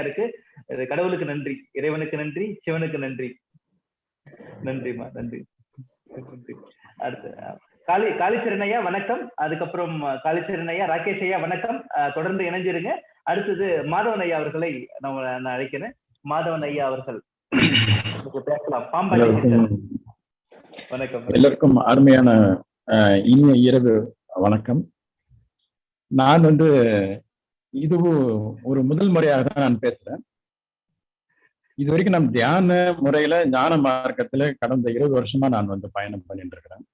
இருக்கு. கடவுளுக்கு நன்றி இறைவனுக்கு நன்றி சிவனுக்கு நன்றி. நன்றிமா நன்றி. அடுத்து காளி காளிச்சரண் ஐயா வணக்கம். அதுக்கப்புறம் அஹ், காளிச்சரண் ஐயா ராகேஷ் ஐயா வணக்கம் தொடர்ந்து இணைஞ்சிருங்க. அடுத்தது மாதவன் ஐயா அவர்களை நம்ம நான் அழைக்கிறேன். மாதவன் ஐயா அவர்கள் பேசலாம். எல்லோருக்கும் வணக்கம் எல்லோருக்கும் அருமையான இனிய இரவு. வணக்கம். நான் வந்து இதுவும் ஒரு முதல் முறையாக தான் நான் பேசுறேன். இது வரைக்கும் நான் தியான முறையில ஞான மார்க்கத்துல கடந்த இருபது வருஷமா நான் வந்து பயணம் பண்ணிட்டு இருக்கிறேன்.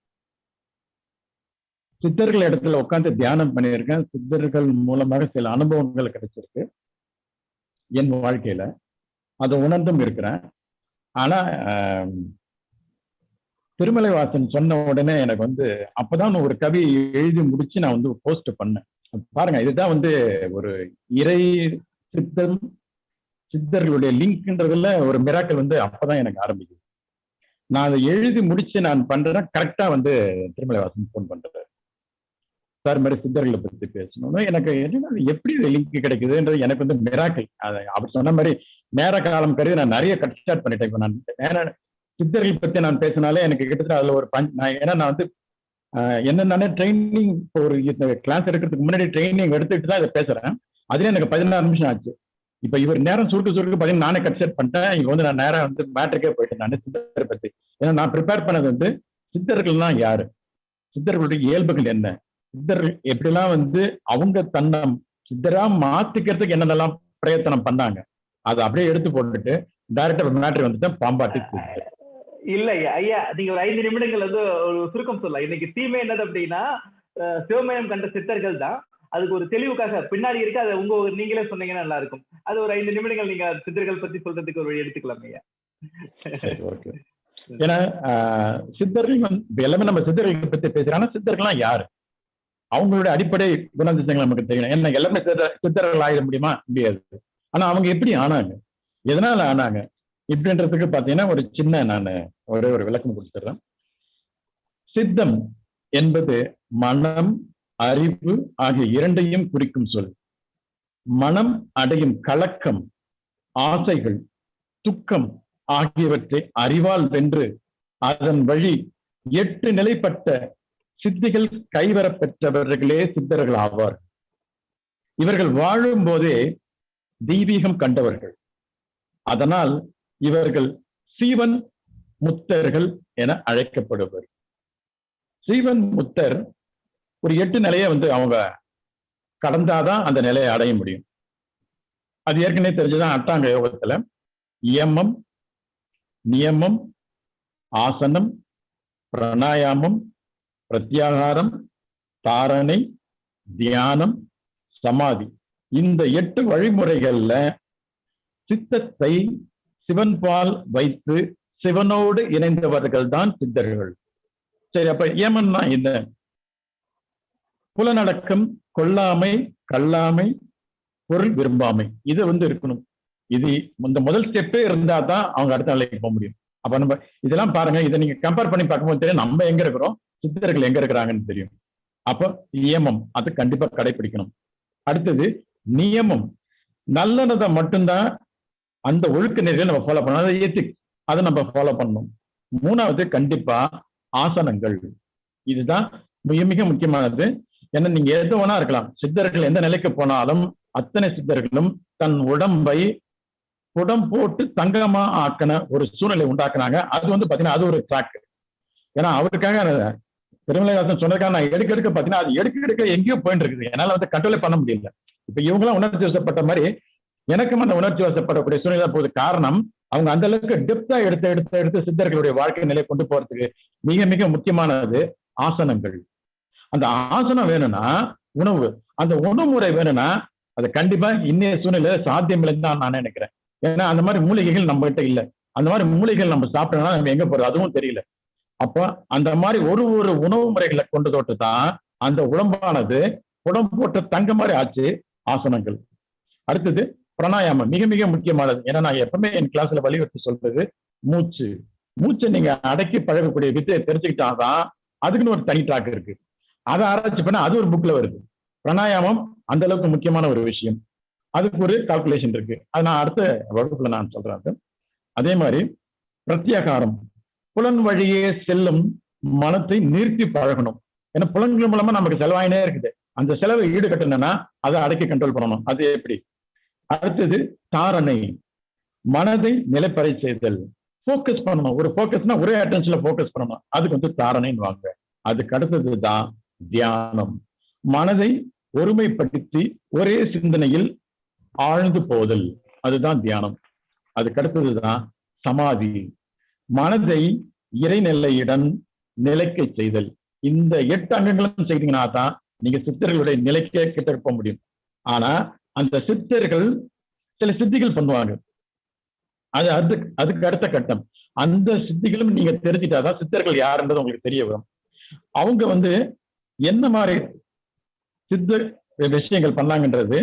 சித்தர்கள் இடத்துல உட்காந்து தியானம் பண்ணியிருக்கேன். சித்தர்கள் மூலமாக சில அனுபவங்கள் கிடைச்சிருக்கு. என் வாழ்க்கையில. அதை உணர்ந்தும் இருக்கிறேன். ஆனா திருமலை வாசன் சொன்ன உடனே எனக்கு வந்து அப்பதான் ஒரு கவி எழுதி முடிச்சு நான் வந்து போஸ்ட் பண்ணேன். பாருங்க இதுதான் வந்து ஒரு இறை சித்தம் சித்தர்களுடைய லிங்க்ன்றதுல ஒரு மிராக்கள் வந்து அப்பதான் எனக்கு ஆரம்பிக்குது. நான் அதை எழுதி முடிச்சு நான் பண்றேன் கரெக்டா வந்து திருமலை வாசன் ஃபோன் பண்றேன் சார் மாதிரி சித்தர்களை பத்தி பேசணும்னு எனக்கு என்னன்னா எப்படி லிங்க் கிடைக்குதுன்றது எனக்கு வந்து மிராக்கள் அதை அவர் சொன்ன மாதிரி நேர காலம் கருதி நான் நிறைய கட் ஸ்டார்ட் பண்ணிட்டேன். இப்போ நான் நேர சித்தர்கள் பத்தி நான் பேசினாலே எனக்கு கிட்டத்தட்ட அதுல ஒரு பஞ்ச் நான் ஏன்னா நான் வந்து என்னென்ன ட்ரைனிங் இப்போ ஒரு கிளாஸ் எடுக்கிறதுக்கு முன்னாடி ட்ரைனிங் எடுத்துட்டு தான் இதை பேசுறேன். அதுல எனக்கு பதினாறு நிமிஷம் ஆச்சு. இப்ப இவர் நேரம் சுருக்க சுருக்க பார்த்தீங்கன்னா நானே கன்சல்ட் பண்ணிட்டேன். இங்க வந்து நான் நேரம் வந்து மேட்ருக்கே போயிட்டேன் நான் சித்தரை பத்தி. ஏன்னா நான் ப்ரிப்பேர் பண்ணது வந்து சித்தர்கள்னா யாரு? சித்தர்களுடைய இயல்புகள் என்ன? சித்தர்கள் எப்படிலாம் வந்து அவங்க தன்னை சித்தரா மாத்திக்கிறதுக்கு என்னென்னலாம் பிரயத்தனம் பண்ணாங்க? அதை அப்படியே எடுத்து போட்டுட்டு டைரக்டர் மேட்ரு வந்துட்டு பாம்பாட்டி கூப்பிட்டு இல்ல ஐயா நீங்க ஒரு ஐந்து நிமிடங்கள் வந்து ஒரு சுருக்கம் சொல்லலாம். இன்னைக்கு தீமை என்னது அப்படின்னா சிவமயம் கண்ட சித்தர்கள் தான். அதுக்கு ஒரு தெளிவுக்காக பின்னாடி இருக்கு அதை உங்க நீங்களே சொன்னீங்கன்னா நல்லா இருக்கும் அது ஒரு ஐந்து நிமிடங்கள் நீங்க சித்தர்கள் பத்தி சொல்றதுக்கு ஒரு வழி எடுத்துக்கலாம் ஐயா. ஓகே. ஏன்னா ஆஹ், சித்தர்கள் எல்லாமே நம்ம சித்தர்கள் பத்தி பேசுறோம் ஆனா சித்தர்கள்லாம் யாரு? அவங்களுடைய அடிப்படை குணாதிசயங்கள் நமக்கு தெரியும் ஏன்னா எல்லாமே சித்தர்கள் ஆயிட முடியுமா? முடியாது. ஆனா அவங்க எப்படி ஆனாங்க? எதனால ஆனாங்க? இப்படின்றதுக்கு பாத்தீங்கன்னா ஒரு சின்ன நான் ஒரே ஒரு விளக்கம் கொடுத்துட்றேன். சித்தம் என்பது மனம் அறிவு ஆகிய இரண்டையும் குறிக்கும் சொல். மனம் அடையும் கலக்கம் ஆசைகள் துக்கம் ஆகியவற்றை அறிவால் வென்று அதன் வழி எட்டு நிலைப்பட்ட சித்திகள் கைவரப்பெற்றவர்களே சித்தர்கள் ஆவார். இவர்கள் வாழும் போதே தெய்வீகம் கண்டவர்கள். அதனால் இவர்கள் சீவன் முத்தர்கள் என அழைக்கப்படுவர். சீவன் முத்தர் ஒரு எட்டு நிலையை வந்து அவங்க கடந்தாதான் அந்த நிலையை அடைய முடியும். அது ஏற்கனவே தெரிஞ்சுதான் அட்டாங்க யோகத்துல இயமம் நியமம் ஆசனம் பிராணாயாமம் பிரத்யாகாரம் தாரணை தியானம் சமாதி. இந்த எட்டு வழிமுறைகள்ல சித்தத்தை சிவன் பால் வைத்து சிவனோடு இணைந்தவர்கள் தான் சித்தர்கள். சரி அப்ப ஏமன்னா என்ன? புலநடக்கம் கொல்லாமை கல்லாமை பொருள் விரும்பாமை. இது வந்து இருக்கணும். இது இந்த முதல் ஸ்டெப்பே இருந்தா தான் அவங்க அடுத்த நிலைக்கு போக முடியும். அப்ப நம்ம இதெல்லாம் பாருங்க இதை நீங்க கம்பேர் பண்ணி பார்க்கும்போது தெரியும் நம்ம எங்க இருக்கிறோம் சித்தர்கள் எங்க இருக்கிறாங்கன்னு தெரியும். அப்ப நியமம் அது கண்டிப்பா கடைபிடிக்கணும் அடுத்தது நியமம். நல்லனதை மட்டும்தான் அந்த ஒழுக்க நெறியை நம்ம ஃபாலோ பண்ணணும். அதை ஏத்தி அதை நம்ம ஃபாலோ பண்ணணும். மூணாவது கண்டிப்பா ஆசனங்கள். இதுதான் மிக மிக முக்கியமானது. ஏன்னா நீங்க எது வேணா இருக்கலாம். சித்தர்கள் எந்த நிலைக்கு போனாலும் அத்தனை சித்தர்களும் தன் உடம்பை புடம் போட்டு தங்கமா ஆக்கின ஒரு சூழ்நிலை உண்டாக்குனாங்க. அது வந்து பாத்தீங்கன்னா அது ஒரு ட்ராக் ஏன்னா அவருக்காக திருமலைவாசன் சொன்னதுக்காக நான் எடுக்க எடுக்க பாத்தீங்கன்னா அது எடுக்க எடுக்க எங்கேயோ போயிட்டு இருக்குது. என்னால வந்து கண்ட்ரோலே பண்ண முடியல. இப்ப இவங்களாம் உணர்ச்சி வசப்பட்ட மாதிரி எனக்கும் அந்த உணர்ச்சி வசப்படக்கூடிய சூழ்நிலை போது காரணம் அவங்க அந்த அளவுக்கு டெப்தா எடுத்து எடுத்து எடுத்து சித்தர்களுடைய வாழ்க்கை நிலை கொண்டு போறதுக்கு மிக மிக முக்கியமானது ஆசனங்கள். அந்த ஆசனம் வேணும்னா உணவு. அந்த உணவு முறை வேணும்னா அது கண்டிப்பா இன்னைய சூழ்நிலை சாத்தியம் இல்லைன்னு தான் நான் நினைக்கிறேன். ஏன்னா அந்த மாதிரி மூலிகைகள் நம்ம கிட்ட இல்ல. அந்த மாதிரி மூலிகைகள் நம்ம சாப்பிட்டோம்னா நம்ம எங்க போறது? அதுவும் தெரியல. அப்போ அந்த மாதிரி ஒரு ஒரு உணவு முறைகளை கொண்டு தொட்டு தான் அந்த உடம்பானது உடம்பு போட்ட தங்க மாதிரி ஆச்சு ஆசனங்கள். அடுத்தது பிராணாயாமம் மிக மிக முக்கியமானது. ஏன்னா நான் எப்பவுமே என் கிளாஸ்ல வலியுறுத்தி சொல்றது மூச்சு. மூச்சை நீங்க அடக்கி பழகக்கூடிய வித்தையை தெரிஞ்சுக்கிட்டாதான் அதுக்குன்னு ஒரு தனி ட்ராக் இருக்கு. அதை ஆராய்ச்சி பண்ண அது ஒரு புக்ல வருது. பிராணாயாமம் அந்த அளவுக்கு முக்கியமான ஒரு விஷயம். அதுக்கு ஒரு கால்குலேஷன் இருக்கு. அது நான் அடுத்த வகுப்புல நான் சொல்றேன் அதே. மாதிரி பிரத்யாகாரம். புலன் வழியே செல்லும் மனத்தை நிறுத்தி பழகணும். ஏன்னா புலன்கள் மூலமா நமக்கு செலவாயினே இருக்குது. அந்த செலவை ஈடுகட்டணும்னா அதை அடக்கி கண்ட்ரோல் பண்ணணும். அது எப்படி? அடுத்தது தாரணை. மனதை நிலைப்பறை செய்தல். போக்கஸ் பண்ணணும். ஒரு போக்கஸ்னா ஒரே அட்டென்ஷன்ல போக்கஸ் பண்ணணும். அதுக்கு வந்து தாரணைன்னு வாங்க அதுக்கு அடுத்தது தான் தியானம். மனதை ஒருமைப்படுத்தி ஒரே சிந்தனையில் ஆழ்ந்து போதல். அதுதான் தியானம். அதுக்கு அடுத்தது தான் சமாதி. மனதை இறைநிலையுடன் நிலைக்க செய்தல். இந்த எட்டு அங்கங்களும் செய்தீங்கன்னா தான் நீங்க சித்தர்களுடைய நிலைக்க கிட்ட போக முடியும். ஆனா அந்த சித்தர்கள் சில சித்திகள் பண்ணுவாங்க. அது அதுக்கு அதுக்கு அடுத்த கட்டம். அந்த சித்திகளும் நீங்க தெரிஞ்சுட்டாதான் சித்தர்கள் யாருன்றது உங்களுக்கு தெரிய வரும். அவங்க வந்து என்ன மாதிரி சித்த விஷயங்கள் பண்ணாங்கன்றது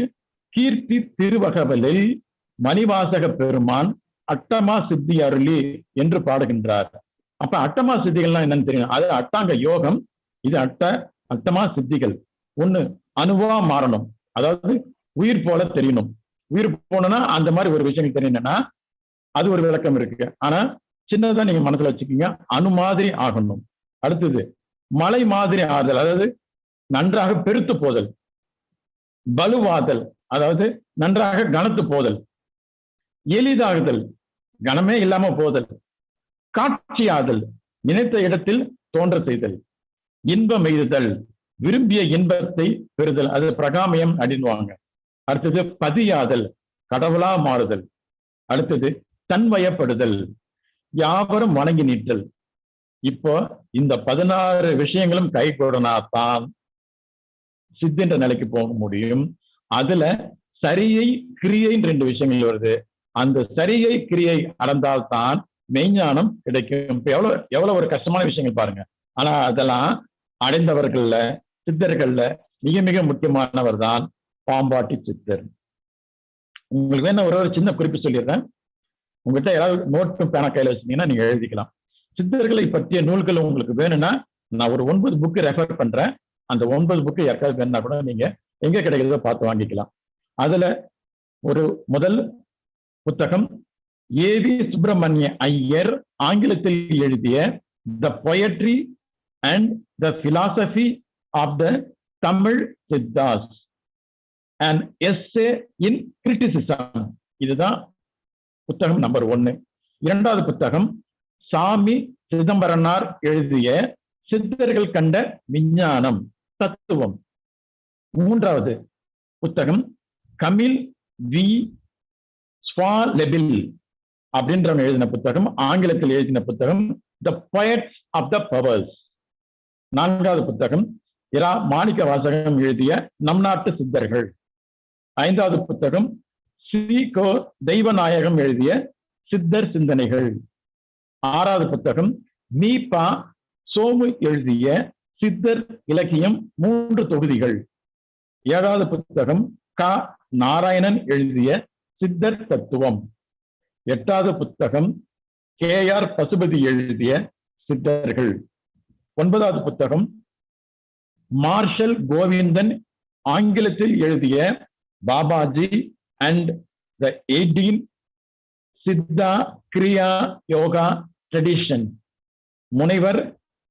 கீர்த்தி திருவகவலில் மணிவாசக பெருமான் அட்டமா சித்தி அருளி என்று பாடுகின்றார். அப்ப அட்டமா சித்திகள்லாம் என்னன்னு தெரியும். அது அட்டாங்க யோகம் இது அட்ட அட்டமா சித்திகள். ஒண்ணு அணுவா மாறணும். அதாவது உயிர் போல தெரியணும். உயிர் போனோம்னா அந்த மாதிரி ஒரு விஷயம் தெரியணும்னா அது ஒரு விளக்கம் இருக்கு. ஆனா சின்னதா நீங்க மனசுல வச்சுக்கீங்க அணு மாதிரி ஆகணும். அடுத்தது மலை மாதிரி ஆறுதல் அதாவது நன்றாக பெருத்து போதல் பலுவாதல் அதாவது நன்றாக கனத்து போதல் எளிதாகுதல் கனமே இல்லாம போதல் காட்சியாதல் நினைத்த இடத்தில் தோன்ற செய்தல் இன்பம் எய்துதல் விரும்பிய இன்பத்தை பெறுதல் அது பிரகாமயம் அப்படின்வாங்க அடுத்தது பதியாதல் கடவுளா மாறுதல். அடுத்தது தன்வயப்படுதல் யாவரும் வணங்கி நிற்றல் இப்போ இந்த பதினாறு விஷயங்களும் கை தான் சித்தின்ற நிலைக்கு போக முடியும். அதுல சரியை கிரியைன்னு ரெண்டு விஷயங்கள் வருது. அந்த சரியை கிரியை அடைந்தால்தான் மெய்ஞானம் கிடைக்கும். இப்ப எவ்வளவு எவ்வளவு ஒரு கஷ்டமான விஷயங்கள் பாருங்க. ஆனா அதெல்லாம் அடைந்தவர்கள்ல சித்தர்கள்ல மிக மிக முக்கியமானவர் தான் பாம்பாட்டி சித்தர். உங்களுக்கு வேணும் ஒரு ஒரு சின்ன குறிப்பு சொல்லிடுறேன். உங்ககிட்ட ஏதாவது நோட்டும் பேனா கையில வச்சிருந்தீங்கன்னா நீங்க எழுதிக்கலாம். சித்தர்களை பற்றிய நூல்கள் உங்களுக்கு வேணும்னா நான் ஒரு ஒன்பது புக்கு ரெஃபர் பண்றேன். அந்த ஒன்பது புக்கு யாருக்காவது வேணும்னா கூட நீங்க எங்க கிடைக்கிறதோ பார்த்து வாங்கிக்கலாம். அதுல ஒரு முதல் புத்தகம் ஏவி சுப்பிரமணிய ஐயர் ஆங்கிலத்தில் எழுதிய the poetry and the philosophy of the Tamil Siddhas and essay in criticism இதுதான் புத்தகம் நம்பர் ஒன்னு இரண்டாவது புத்தகம் சாமி சிதம்பரனார் எழுதிய சித்தர்கள் கண்ட விஞ்ஞானம் தத்துவம். மூன்றாவது புத்தகம் கமில் வி. ஸ்வாலெபில் அப்படின்றவங்க எழுதின புத்தகம் ஆங்கிலத்தில் எழுதின புத்தகம் த பயட்ஸ் ஆஃப் த பவர்ஸ் நான்காவது புத்தகம் இரா மாணிக்க வாசகம் எழுதிய நம் நாட்டு சித்தர்கள். ஐந்தாவது புத்தகம் ஸ்ரீ கோ தெய்வநாயகம் எழுதிய சித்தர் சிந்தனைகள். ஆறாவது புத்தகம் மீபா சோமு எழுதிய சித்தர் இலக்கியம் மூன்று தொகுதிகள். ஏழாவது புத்தகம் க நாராயணன் எழுதிய சித்தர் தத்துவம். எட்டாவது புத்தகம் கே ஆர் பசுபதி எழுதிய சித்தர்கள். ஒன்பதாவது புத்தகம் மார்ஷல் கோவிந்தன் ஆங்கிலத்தில் எழுதிய Babaji and the eighteen Siddha Kriya Yoga tradition முனைவர்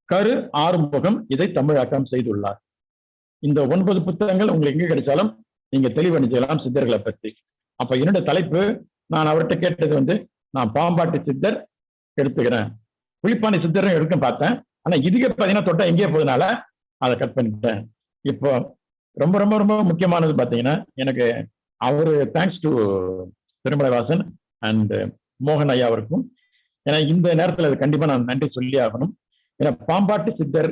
கரு ஆறுமுகம் இதை தமிழாக்கம் செய்துள்ளார். இந்த ஒன்பது புத்தகங்கள் உங்களுக்கு எங்க கிடைச்சாலும் நீங்க தெளிவணிச்சலாம் சித்தர்களை பற்றி. அப்ப என்னோட தலைப்பு நான் அவர்கிட்ட கேட்டது வந்து நான் பாம்பாட்டி சித்தர் எடுத்துக்கிறேன். புலிப்பாணி சித்தரும் எடுக்க பார்த்தேன். ஆனா இதுக்கு பார்த்தீங்கன்னா தொட்டா எங்கேயே போதனால அதை கட் பண்ணிட்டேன். இப்போ ரொம்ப ரொம்ப ரொம்ப முக்கியமானது பார்த்தீங்கன்னா எனக்கு அவர் தேங்க்ஸ் டு திருமலைவாசன் அண்ட் மோகன் ஐயா அவருக்கும். ஏன்னா இந்த நேரத்தில் அது கண்டிப்பாக நான் நன்றி சொல்லி ஆகணும். ஏன்னா பாம்பாட்டு சித்தர்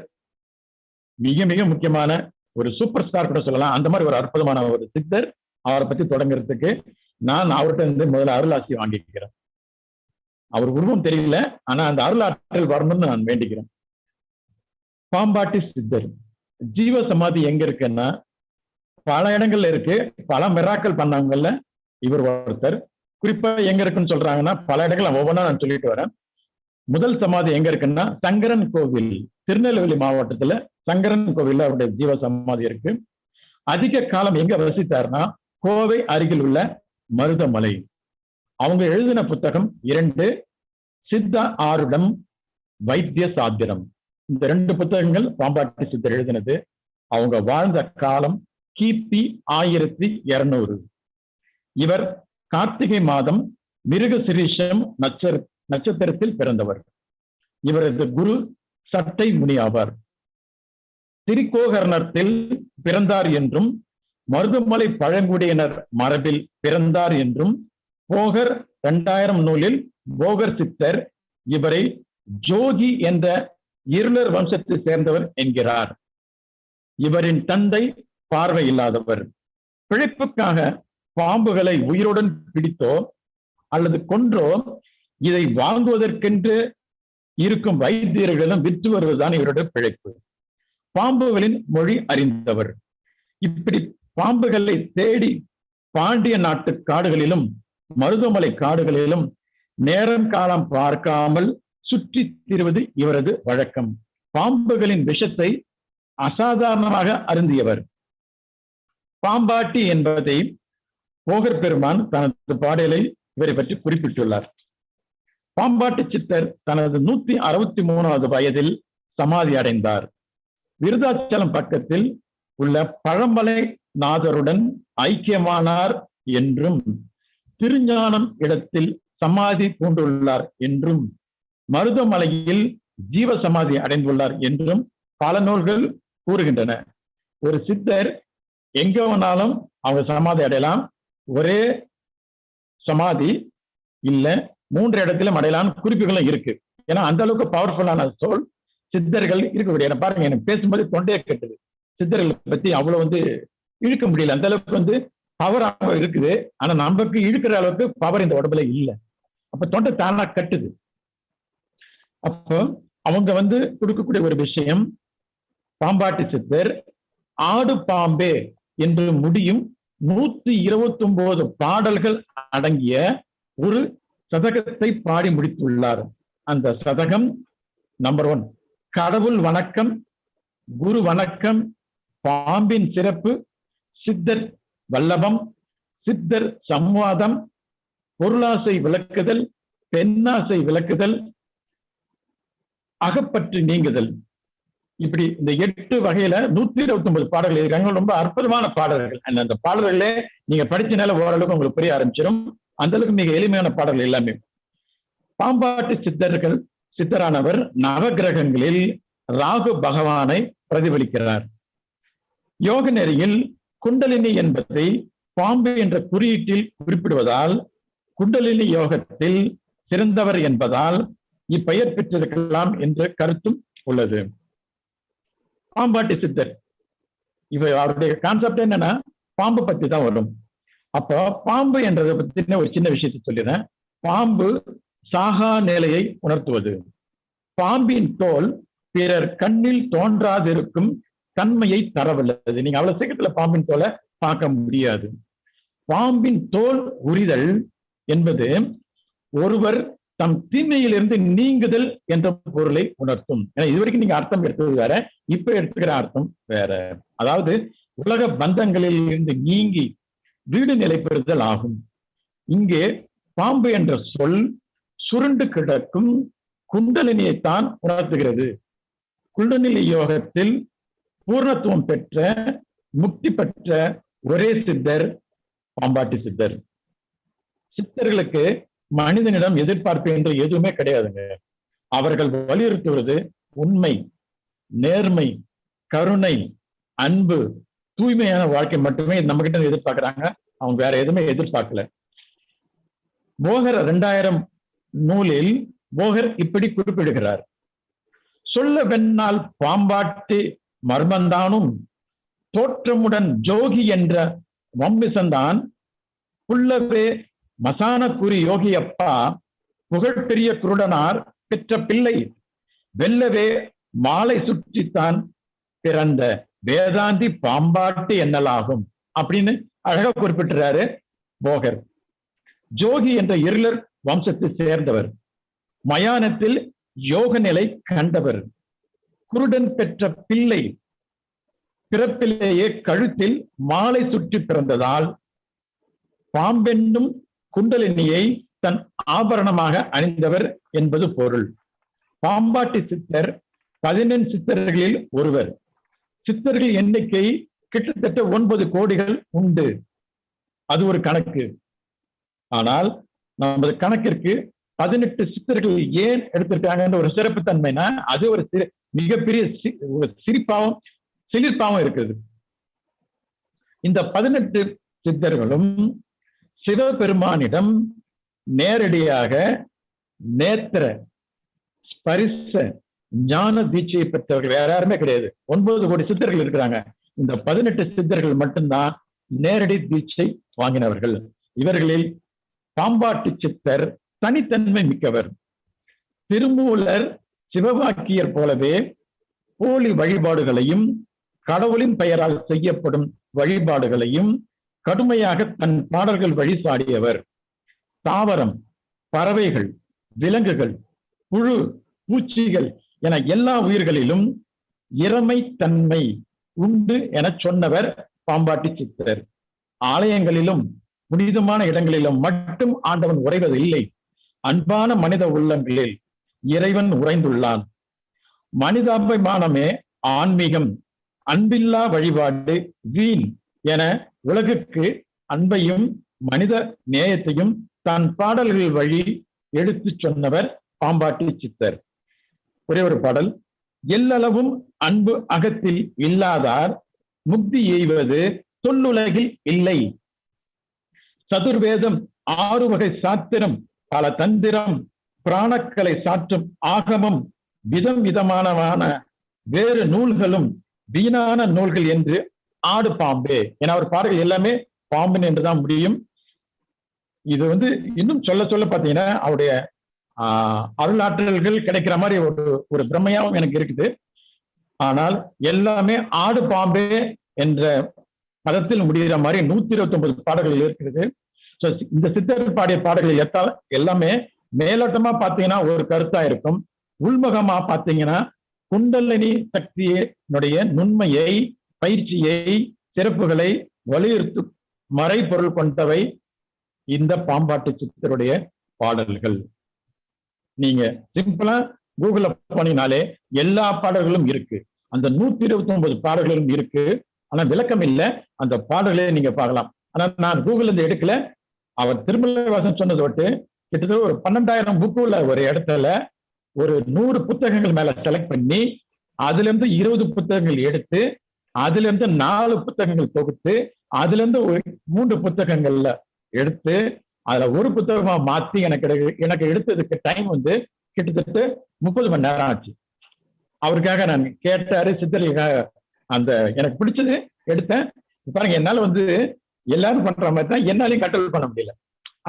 மிக மிக முக்கியமான ஒரு சூப்பர் ஸ்டார் கூட சொல்லலாம். அந்த மாதிரி ஒரு அற்புதமான ஒரு சித்தர் அவரை பற்றி தொடங்குறதுக்கு நான் அவர்கிட்ட இருந்து முதல்ல அருளாசி வாங்கிக்கிறேன். அவர் உருவம் தெரியல ஆனா அந்த அருளாற்றல் வரணும்னு நான் வேண்டிக்கிறேன். பாம்பாட்டி சித்தர் ஜீவ சமாதி எங்க இருக்குன்னா பல இடங்கள்ல இருக்கு. பல மிராக்கள் பண்ணவங்கல்ல இவர் ஒருத்தர். குறிப்பா எங்க இருக்குன்னு சொல்றாங்கன்னா பல இடங்கள் ஒவ்வொன்றா நான் சொல்லிட்டு வரேன். முதல் சமாதி எங்க இருக்குன்னா சங்கரன் கோவில். திருநெல்வேலி மாவட்டத்துல சங்கரன் கோவில்ல அவருடைய ஜீவ சமாதி இருக்கு. அதிக காலம் எங்க வசித்தாருன்னா கோவை அருகில் உள்ள மருதமலை. அவங்க எழுதின புத்தகம் இரண்டு சித்த ஆருடம் வைத்திய சாத்திரம். இந்த ரெண்டு புத்தகங்கள் பாம்பாட்டி சித்தர் எழுதினது. அவங்க வாழ்ந்த காலம் கிபி ஆயிரத்தி இருநூறு. இவர் கார்த்திகை மாதம் மிருக சிரீஷம் நட்ச நட்சத்திரத்தில் பிறந்தவர். இவரது குரு சட்டை முனி ஆவார். திருக்கோகர்ணத்தில் பிறந்தார் என்றும் மருதமலை பழங்குடியினர் மரபில் பிறந்தார் என்றும் போகர் இரண்டாயிரம் நூலில் போகர் சித்தர் இவரை ஜோகி என்ற இருளர் வம்சத்தை சேர்ந்தவர் என்கிறார். இவரின் தந்தை பார்வை இல்லாதவர் பிழைப்புக்காக பாம்புகளை உயிருடன் பிடித்தோ அல்லது கொன்றோ இதை வாங்குவதற்கென்று இருக்கும் வைத்தியர்களிடம் விற்று வருவதுதான் இவருடைய பிழைப்பு. பாம்புகளின் மொழி அறிந்தவர். இப்படி பாம்புகளை தேடி பாண்டிய நாட்டு காடுகளிலும் மருதமலை காடுகளிலும் நேரம் காலம் பார்க்காமல் சுற்றி திருவது இவரது வழக்கம். பாம்புகளின் விஷத்தை அசாதாரணமாக அருந்தியவர். பாம்பாட்டி என்பதை போகர் பெருமான் தனது பாடலை இவரை பற்றி குறிப்பிட்டுள்ளார். பாம்பாட்டி சித்தர் தனது நூத்தி அறுபத்தி மூணாவது வயதில் சமாதி அடைந்தார். விருதாச்சலம் பக்கத்தில் உள்ள பழமலை நாதருடன் ஐக்கியமானார் என்றும் திருஞானம் இடத்தில் சமாதி பூண்டுள்ளார் என்றும் மருதமலையில் ஜீவ சமாதி அடைந்துள்ளார் என்றும் பல நூல்கள் கூறுகின்றன. ஒரு சித்தர் எங்க வேணாலும் அவங்க சமாதி அடையலாம். ஒரே சமாதி இல்ல மூன்று இடத்துல அடையலாம் குறிப்புகளும் இருக்கு. ஏன்னா அந்த அளவுக்கு பவர்ஃபுல்லான சோல் சித்தர்கள் இருக்கக்கூடிய பாருங்க எனக்கு பேசும்போது தொண்டையே கட்டுது. சித்தர்களை பத்தி அவ்வளவு வந்து இழுக்க முடியல. அந்த அளவுக்கு வந்து பவர் இருக்குது. ஆனா நமக்கு இழுக்கிற அளவுக்கு பவர் இந்த உடம்புல இல்லை. அப்ப தொண்டை தானா கட்டுது. அப்போ அவங்க வந்து கொடுக்கக்கூடிய ஒரு விஷயம் பாம்பாட்டி சித்தர் ஆடு பாம்பே. என்று முடியும் நூத்தி இருபத்தி ஒன்பது பாடல்கள் அடங்கிய ஒரு சதகத்தை பாடி முடித்துள்ளார். அந்த சதகம் நம்பர் ஒன் கடவுள் வணக்கம் குரு வணக்கம் பாம்பின் சிறப்பு சித்தர் வல்லபம் சித்தர் சம்வாதம் பொருளாசை விளக்குதல் பெண்ணாசை விளக்குதல் அகப்பற்று நீங்குதல். இப்படி இந்த எட்டு வகையில நூத்தி இருபத்தி ஒன்பது பாடல்கள் இருக்காங்க ரொம்ப அற்புதமான பாடல்கள். அந்த அந்த பாடல்களே நீங்க படிச்சனால ஓரளவுக்கு உங்களுக்கு புரிய ஆரம்பிச்சிடும் அந்த அளவுக்கு மிக எளிமையான பாடல்கள் எல்லாமே. பாம்பாட்டு சித்தர்கள் சித்தரானவர் நவகிரகங்களில் ராகு பகவானை பிரதிபலிக்கிறார். யோக நெறியில் குண்டலினி என்பதை பாம்பு என்ற குறியீட்டில் குறிப்பிடுவதால் குண்டலினி யோகத்தில் சிறந்தவர் என்பதால் இப்பெயர் பெற்றிருக்கலாம் என்ற கருத்தும் உள்ளது. பாம்பாட்டி சித்தர். இவ அவருடைய கான்செப்ட் என்னன்னா பாம்பு பத்தி தான் வரும். அப்போ பாம்பு என்றதை பத்தின ஒரு சின்ன விஷயத்தை சொல்லிடுறேன். பாம்பு சாகா நிலையை உணர்த்துவது. பாம்பின் தோல் பிறர் கண்ணில் தோன்றாதிருக்கும் தன்மையை தரவல்லது. நீங்க அவ்வளவு சீக்கிரத்துல பாம்பின் தோலை பார்க்க முடியாது. பாம்பின் தோல் உரிதல் என்பது ஒருவர் தம் தீமையிலிருந்து நீங்குதல் என்ற பொருளை உணர்த்தும். ஏன்னா இதுவரைக்கும் நீங்க அர்த்தம் எடுத்தது வேற இப்ப எடுத்துக்கிற அர்த்தம் வேற. அதாவது உலக பந்தங்களில் இருந்து நீங்கி வீடு நிலை பெறுதல் ஆகும். இங்கே பாம்பு என்ற சொல் சுருண்டு கிடக்கும் குண்டலினியைத்தான் உணர்த்துகிறது. குண்டலினி யோகத்தில் பூர்ணத்துவம் பெற்ற முக்தி பெற்ற ஒரே சித்தர் பாம்பாட்டி சித்தர். சித்தர்களுக்கு மனிதனிடம் எதிர்பார்ப்பு என்று எதுவுமே கிடையாதுங்க. அவர்கள் வலியுறுத்துவது உண்மை நேர்மை கருணை அன்பு தூய்மையான வாழ்க்கை மட்டுமே நம்ம கிட்ட எதிர்பார்க்கிறாங்க. அவங்க வேற எதுவுமே எதிர்பார்க்கல. போகர் ரெண்டாயிரம் நூலில் போகர் இப்படி குறிப்பிடுகிறார். சொல்ல வென்னால் பாம்பாட்டு மர்மந்தானும் தோற்றமுடன் ஜோகி என்ற வம்பிசந்தான் புல்லவே மசானக்குரி யோகியப்பா புகழ்பெரிய குருடனார் பெற்ற பிள்ளை. வெல்லவே மாலை சுற்றித்தான் பிறந்த வேதாந்தி பாம்பாட்டு என்னலாகும் அப்படின்னு அழகா குறிப்பிட்டுறாரு போகர். ஜோகி என்ற இருளர் வம்சத்தை சேர்ந்தவர். மயானத்தில் யோக நிலை கண்டவர். குருடன் பெற்ற பிள்ளை. பிறப்பிலேயே கழுத்தில் மாலை சுற்றி பிறந்ததால் பாம்பென்னும் குண்டலினியை தன் ஆபரணமாக அணிந்தவர் என்பது பொருள். பாம்பாட்டி சித்தர் பதினெண் சித்தர்களில் ஒருவர். சித்தர்கள் எண்ணிக்கை கிட்டத்தட்ட ஒன்பது கோடிகள் உண்டு. அது ஒரு கணக்கு. ஆனால் நமது கணக்கிற்கு பதினெட்டு சித்தர்கள் ஏன் எடுத்திருக்காங்கன்ற ஒரு சிறப்பு தன்மைனா அது ஒரு சிறு மிகப்பெரிய சி- சிரிப்பாவும் சிலிர்ப்பாவும் இருக்குது இந்த பதினெட்டு சித்தர்களும் சிவபெருமானிடம் நேரடியாக நேத்திர ஸ்பரிச ஞான தீட்சையை பெற்றவர்கள் வேற யாருமே கிடையாது. ஒன்பது கோடி சித்தர்கள் இருக்கிறாங்க. இந்த பதினெட்டு சித்தர்கள் மட்டும்தான் நேரடி தீட்சை வாங்கினவர்கள். இவர்களில் பாம்பாட்டு சித்தர் தனித்தன்மை மிக்கவர். திருமூலர் சிவவாக்கியர் போலவே போலி வழிபாடுகளையும் கடவுளின் பெயரால் செய்யப்படும் வழிபாடுகளையும் கடுமையாக தன் பாடல்கள் வழி சாடியவர் தாவரம் பறவைகள் விலங்குகள் புழு பூச்சிகள் என எல்லா உயிர்களிலும் இறமை தன்மை உண்டு என சொன்னவர் பாம்பாட்டி சித்தர். ஆலயங்களிலும் புனிதமான இடங்களிலும் மட்டும் ஆண்டவன் உறைவதில்லை அன்பான மனித உள்ளங்களில் இறைவன் உறைந்துள்ளான். மனிதாபிமானமே ஆன்மீகம் அன்பில்லா வழிபாடு வீண் என உலகுக்கு அன்பையும் மனித நேயத்தையும் தன் பாடல்கள் வழி எடுத்துச் சொன்னவர் பாம்பாட்டி சித்தர். ஒரே ஒரு பாடல். எல்லளவும் அன்பு அகத்தில் இல்லாதார் முக்தி எய்வது தொல்லுலகில் இல்லை. சதுர்வேதம் ஆறு வகை சாத்திரம் பல தந்திரம் பிராணக்கலை சாற்றும் ஆகமம் விதம் விதமானவான வேறு நூல்களும் வீணான நூல்கள் என்று ஆடு பாம்பே. ஏன்னா அவர் பாடல்கள் எல்லாமே பாம்பின் என்றுதான் முடியும். இது வந்து இன்னும் சொல்ல சொல்ல பாத்தீங்கன்னா அவருடைய ஆஹ் அருளாற்றல்கள் கிடைக்கிற மாதிரி ஒரு ஒரு பிரம்மையாவும் எனக்கு இருக்குது. ஆனால் எல்லாமே ஆடு பாம்பே என்ற பதத்தில் முடிகிற மாதிரி நூத்தி இருபத்தி ஒன்பது பாடல்கள் இருக்கிறது. இந்த சித்தர் பாடிய பாடல்கள் எத்தால் எல்லாமே மேலோட்டமா பாத்தீங்கன்னா ஒரு கருத்தா இருக்கும். உள்முகமா பாத்தீங்கன்னா குண்டலினி சக்தியினுடைய நுண்மையை பயிற்சியை சிறப்புகளை வலியுறுத்து மறை பொருள் கொண்டவை இந்த பாம்பாட்டு சித்தருடைய பாடல்கள். நீங்க சிம்பிளா கூகுள பண்ணினாலே எல்லா பாடல்களும் இருக்கு. அந்த நூத்தி இருபத்தி ஒன்பது பாடல்களும் இருக்கு. ஆனா விளக்கம் இல்லை. அந்த பாடல்களை நீங்க பார்க்கலாம். ஆனா நான் கூகுள்ல இருந்து எடுக்கல. அவர் திருமலைவாசன் சொன்னது விட்டு கிட்டத்தட்ட ஒரு பன்னெண்டாயிரம் புக்கு உள்ள ஒரு இடத்துல ஒரு நூறு புத்தகங்கள் மேல செலக்ட் பண்ணி அதுல இருந்து இருபது புத்தகங்கள் எடுத்து அதுல இருந்து நாலு புத்தகங்கள் தொகுத்து அதுல இருந்து ஒரு மூன்று புத்தகங்கள்ல எடுத்து அதுல ஒரு புத்தகமா மாத்தி எனக்கு எனக்கு எடுத்ததுக்கு டைம் வந்து கிட்டத்தட்ட முப்பது மணி நேரம் ஆச்சு. அவருக்காக நான் கேட்டாரு சித்தர்களுக்காக அந்த எனக்கு பிடிச்சது எடுத்தேன். பாருங்க என்னால வந்து எல்லாரும் பண்ற மாதிரி தான் என்னாலையும் கண்ட்ரோல் பண்ண முடியல.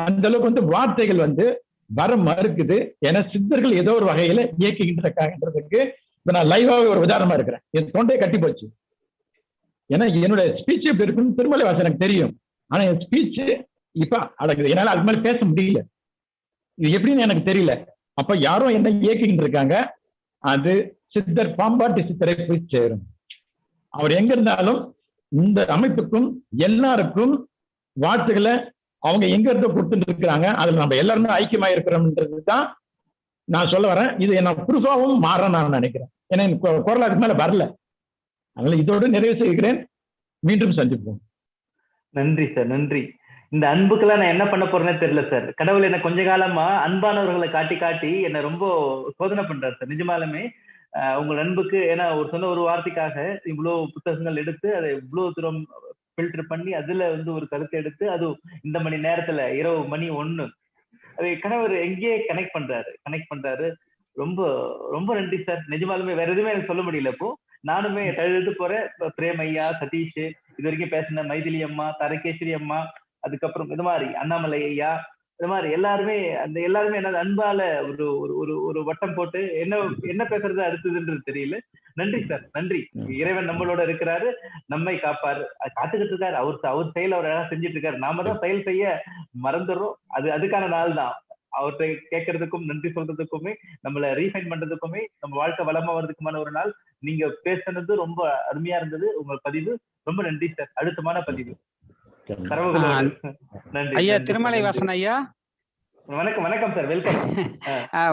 அந்த அளவுக்கு வந்து வார்த்தைகள் வந்து வர மறுக்குது. ஏன்னா சித்தர்கள் ஏதோ ஒரு வகையில இயக்கிக்கிட்டு இருக்காங்கன்றதுக்கு இப்ப நான் லைவாவே ஒரு உதாரணமா இருக்கிறேன். என் தொண்டையை கட்டி போச்சு. ஏன்னா என்னோட ஸ்பீச் எப்படி இருக்குன்னு திருமலை வாசன் எனக்கு தெரியும். ஆனா என் ஸ்பீச் இப்ப அடக்குது. என்னால அது மாதிரி பேச முடியல. இது எப்படின்னு எனக்கு தெரியல. அப்ப யாரும் என்ன இயக்கிட்டு இருக்காங்க? அது சித்தர் பாம்பாட்டி சித்தரை போய் சேரும். அவர் எங்க இருந்தாலும் இந்த அமைப்புக்கும் எல்லாருக்கும் வாழ்த்துக்களை அவங்க எங்க இருந்து கொடுத்துட்டு இருக்கிறாங்க அதுல நம்ம எல்லாருமே ஐக்கியமா இருக்கிறோம்ன்றது தான் நான் சொல்ல வரேன். இது என்ன ப்ரூஃபாவும் மாற நான் நினைக்கிறேன். ஏன்னா எனக்கு குரல் அதுக்கு மேல வரல. அதனால இதோடு நிறைவு செய்கிறேன். மீண்டும் சந்திப்போம். நன்றி சார் நன்றி. இந்த அன்புக்கெல்லாம் நான் என்ன பண்ண போறேனே தெரியல சார் கடவுள் என்ன கொஞ்ச காலமா அன்பானவர்களை காட்டி காட்டி என்ன ரொம்ப சோதனை பண்றாரு சார் நிஜமாலுமே உங்கள் அன்புக்கு ஏன்னா ஒரு சொன்ன ஒரு வார்த்தைக்காக இவ்வளவு புத்தகங்கள் எடுத்து அதை இவ்வளவு தூரம் ஃபில்டர் பண்ணி அதுல வந்து ஒரு கருத்தை எடுத்து அது இந்த மணி நேரத்துல இரவு மணி ஒண்ணு. அது கணவர் எங்கேயே கனெக்ட் பண்றாரு கனெக்ட் பண்றாரு. ரொம்ப ரொம்ப நன்றி சார் நிஜமாலுமே வேற எதுவுமே எனக்கு சொல்ல முடியல இப்போ. நானுமே தழுது போறேன். இப்ப பிரேம் ஐயா சதீஷ் இது வரைக்கும் பேசின மைதிலி அம்மா தரகேஸ்வரி அம்மா அதுக்கப்புறம் இது மாதிரி அண்ணாமலை ஐயா இது மாதிரி எல்லாருமே அந்த எல்லாருமே என்ன அன்பால ஒரு ஒரு ஒரு ஒரு வட்டம் போட்டு என்ன என்ன பேசுறது அடுத்ததுன்றது தெரியல. நன்றி சார் நன்றி. இறைவன் நம்மளோட இருக்கிறாரு நம்மை காப்பாரு. காத்துக்கிட்டு இருக்காரு. அவர் அவர் செயல் அவர் செஞ்சுட்டு இருக்காரு. நாம தான் செயல் செய்ய மறந்துடுறோம். அது அதுக்கான நாள் தான் அவர்கிட்ட கேட்கறதுக்கும் நன்றி சொல்றதுக்குமே நம்மள ரீஃபைன் பண்றதுக்குமே நம்ம வாழ்க்கை வளமா வர்றதுக்குமான ஒரு நாள். நீங்க பேசுனது ரொம்ப அருமையா இருந்தது. உங்க பதிவு ரொம்ப நன்றி சார் அழுத்தமான பதிவு. ஐயா திருமலை. வாசன் ஐயா? வணக்கம் வணக்கம் சார் வெல்கம்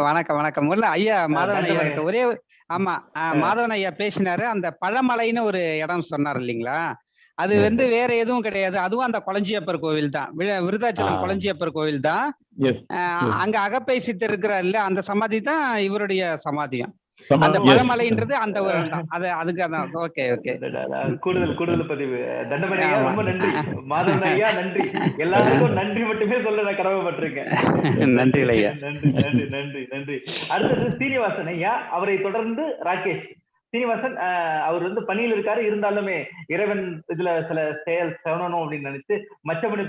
வணக்கம் வணக்கம். இல்ல ஐயா மாதவன் ஐயா ஒரே ஆமா. மாதவன் ஐயா பேசினாரு. அந்த பழமலைன்னு ஒரு இடம் சொன்னார் இல்லைங்களா? அது. வந்து வேற எதுவும் கிடையாது. அதுவும் அந்த கொளஞ்சியப்பர் கோவில் தான். விருதாச்சலம். கொளஞ்சியப்பர் கோவில் தான். அங்க அகப்பை சித்தர் இருக்கிறார்ல அந்த சமாதி தான் இவருடைய சமாதியம் சமா- அந்த yes. பழமலைன்றது அந்த ஒரு அது அதுக்கு அதான். ஓகே ஓகே கூடுதல் கூடுதல் பதிவு. ஆமா. ரொம்ப நன்றி. மாதவன் ஐயா நன்றி. எல்லாருக்கும் நன்றி மட்டுமே சொல்ல நான் கடமைப்பட்டிருக்கேன். நன்றி ஐயா. நன்றி நன்றி நன்றி நன்றி. அடுத்தது சீனிவாசன் ஐயா. அவரை தொடர்ந்து ராகேஷ். சீனிவாசன் அவர் வந்து பணியில் இருக்காரு. இருந்தாலுமே இறைவன் இதுல சில செயல் செவனணும் அப்படின்னு நினைச்சு மச்சமணி